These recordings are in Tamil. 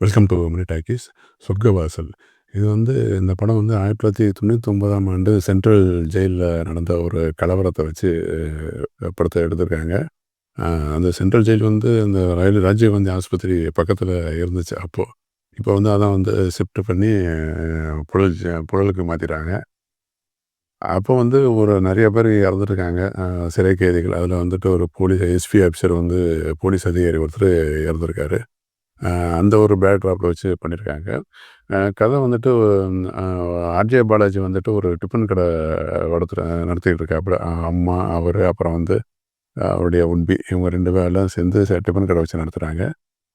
வெல்கம் டு மினி டாக்கிஸ் சொர்க்கவாசல் இது வந்து இந்த படம் வந்து ஆயிரத்தி தொள்ளாயிரத்தி தொண்ணூற்றி ஒன்பதாம் ஆண்டு சென்ட்ரல் ஜெயிலில் நடந்த ஒரு கலவரத்தை வச்சு படத்தை எடுத்திருக்காங்க. அந்த சென்ட்ரல் ஜெயில் வந்து அந்த ரயில் ராஜீவ்காந்தி ஆஸ்பத்திரி பக்கத்தில் இருந்துச்சு அப்போது இப்போ வந்து அதான் வந்து ஷிஃப்ட் பண்ணி புழல் ஜெ- புழலுக்கு மாற்றிட்டாங்க அப்போ வந்து ஒரு நிறைய பேர் இறந்துருக்காங்க. சிறை கைதிகள். அதில் வந்துட்டு ஒரு போலீஸ் எஸ்பி ஆஃபீஸர் வந்து போலீஸ் அதிகாரி ஒருத்தர் இறந்துருக்காரு. அந்த ஒரு பேக்ட்ராப்பில் வச்சு பண்ணியிருக்காங்க கதை வந்துட்டு ஆர்ஜே பாலாஜி வந்துட்டு ஒரு டிஃபன் கடை நடத்துகிற நடத்திக்கிட்டு இருக்காப்புல. அம்மா அவர் அப்புறம் வந்து அவருடைய உண்பி இவங்க ரெண்டு பேரெல்லாம் சேர்ந்து டிஃபன் கடை வச்சு நடத்துகிறாங்க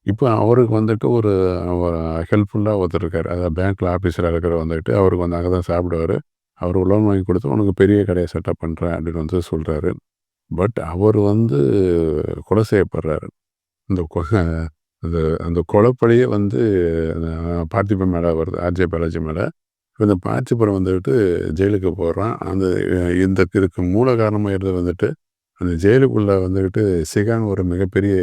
இப்போ அவருக்கு வந்துட்டு ஒரு ஹெல்ப்ஃபுல்லாக ஒருத்தர் இருக்கார். அதாவது பேங்க்கில் ஆஃபீஸராக இருக்கிற வந்துட்டு அவருக்கு வந்து அங்கே தான் சாப்பிடுவார். அவர் லோன் வாங்கி கொடுத்து உனக்கு பெரிய கடையை செட்டப் பண்ணுறேன் அப்படின்னு வந்து சொல்கிறாரு பட் அவர் வந்து கொலை செய்யப்படுறாரு. இந்த அது அந்த அந்த கொலைப்படையே வந்து பார்த்திபன் மேலே வருது ஆர்ஜே பாலாஜி மேலே. இந்த பார்த்திபுரம் வந்துட்டு ஜெயிலுக்கு போகிறான் அந்த இந்த இதுக்கு மூல காரணமாக இருந்தது வந்துட்டு அந்த ஜெயிலுக்குள்ளே வந்துக்கிட்டு சிகான் ஒரு மிகப்பெரிய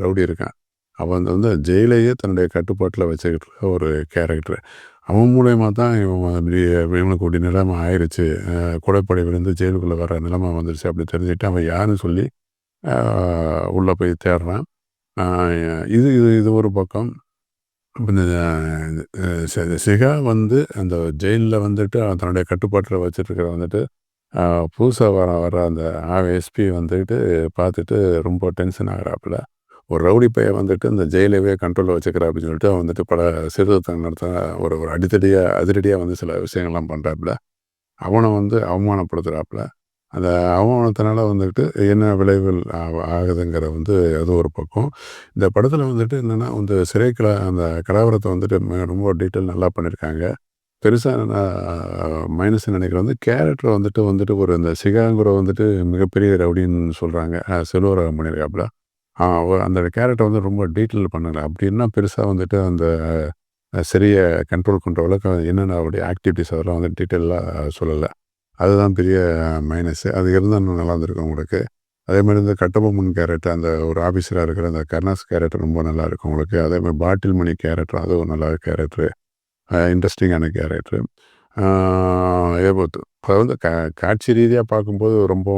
ரவுடி இருக்கான். அவன் வந்து ஜெயிலையே தன்னுடைய கட்டுப்பாட்டில் வச்சுக்கிட்டு இருக்க ஒரு கேரக்டர். அவன் மூலயமா தான் இவன் அப்படி இவனுக்கு ஒரு நிலைமை ஆயிடுச்சு அஹ், கொலைப்படை விழுந்து ஜெயிலுக்குள்ளே வர நிலைமை வந்துருச்சு அப்படி தெரிஞ்சுட்டு அவன் யாருன்னு சொல்லி உள்ளே போய் தேடுறான். இது இது இது ஒரு பக்கம். இந்த சி- சிகா வந்து அந்த ஜெயிலில் வந்துட்டு அவன் தன்னுடைய கட்டுப்பாட்டில் வச்சுருக்கிற வந்துட்டு புதுசாக வர வர அந்த எஸ்பி வந்துட்டு பார்த்துட்டு ரொம்ப டென்ஷன் ஆகிறாப்புல. ஒரு ரவுடி பையன் வந்துட்டு இந்த ஜெயிலவே கண்ட்ரோலில் வச்சுக்கிறா சொல்லிட்டு அவன் வந்துட்டு பல சீர்திருத்தம் நடத்த ஒரு ஒரு அடித்தடியாக அதிரடியாக வந்து சில விஷயங்கள்லாம் பண்ணுறாப்புல அவனை வந்து அவமானப்படுத்துகிறாப்புல அந்த அவமானத்தினால வந்துட்டு என்ன விளைவுகள் ஆ- ஆகுதுங்கிற வந்து அது ஒரு பக்கம். இந்த படத்தில் வந்துட்டு என்னென்னா இந்த சிறை கலா அந்த கலவரத்தை வந்துட்டு ரொம்ப டீட்டெயில் நல்லா பண்ணியிருக்காங்க பெருசாக நான் மைனஸ் நினைக்கிறேன் வந்து கேரக்டர் வந்துட்டு வந்துட்டு ஒரு இந்த சிகாங்குற வந்துட்டு மிகப்பெரிய ரவுடின்னு சொல்கிறாங்க செல்வராக பண்ணியிருக்காப்புல அவ- அந்த கேரக்டர் வந்து ரொம்ப டீட்டெயில் பண்ணலை. அப்படின்னா பெருசாக வந்துட்டு அந்த சிறிய கண்ட்ரோல் பண்ணுற அளவுக்கு என்னென்ன அவருடைய ஆக்டிவிட்டிஸ் அதெல்லாம் வந்து டீட்டெயிலாக சொல்லலை. அதுதான் பெரிய மைனஸு அது இருந்தால் இன்னும் நல்லா இருந்திருக்கும் உங்களுக்கு. அதே மாதிரி இந்த கட்டபொம்மன் கேரக்டர் அந்த ஒரு ஆஃபீஸராக இருக்கிற அந்த கருணாஸ் கேரக்டர் ரொம்ப நல்லா இருக்கும் உங்களுக்கு. அதே மாதிரி பாட்டில் மணி கேரக்டர் அதுவும் நல்ல கேரக்டரு இன்ட்ரெஸ்டிங்கான கேரக்டரு இதே இப்போ வந்து கா காட்சி ரீதியாக பார்க்கும்போது ரொம்ப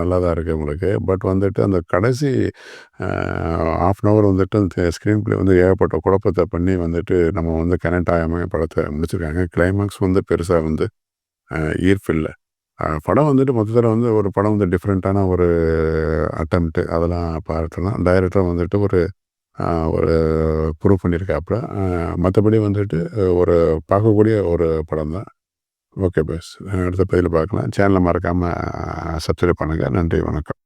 நல்லா தான் இருக்குது உங்களுக்கு. பட் வந்துட்டு அந்த கடைசி ஆஃப் அன் ஹவர் வந்துட்டு அந்த ஸ்க்ரீன் பிளே வந்து ஏகப்பட்ட குழப்பத்தை பண்ணி வந்துட்டு நம்ம வந்து கனெக்ட் ஆகாமல் படத்தை முடிச்சிருக்காங்க. கிளைமேக்ஸ் வந்து பெருசாக வந்து ஈர்ப்பில்லை படம் வந்துட்டு மொத்தத்தில் வந்து ஒரு படம் வந்து டிஃப்ரெண்ட்டான ஒரு அட்டம்ப்ட்டு அதெல்லாம் பார்க்கலாம் டைரக்டர் வந்துட்டு ஒரு ஒரு ப்ரூவ் பண்ணியிருக்காப்புல மற்றபடி வந்துட்டு ஒரு பார்க்கக்கூடிய ஒரு படம் தான். ஓகே பஸ் அடுத்த பதிவில் பார்க்கலாம். சேனலை மறக்காமல் சப்ஸ்கிரைப் பண்ணுங்கள் நன்றி வணக்கம்.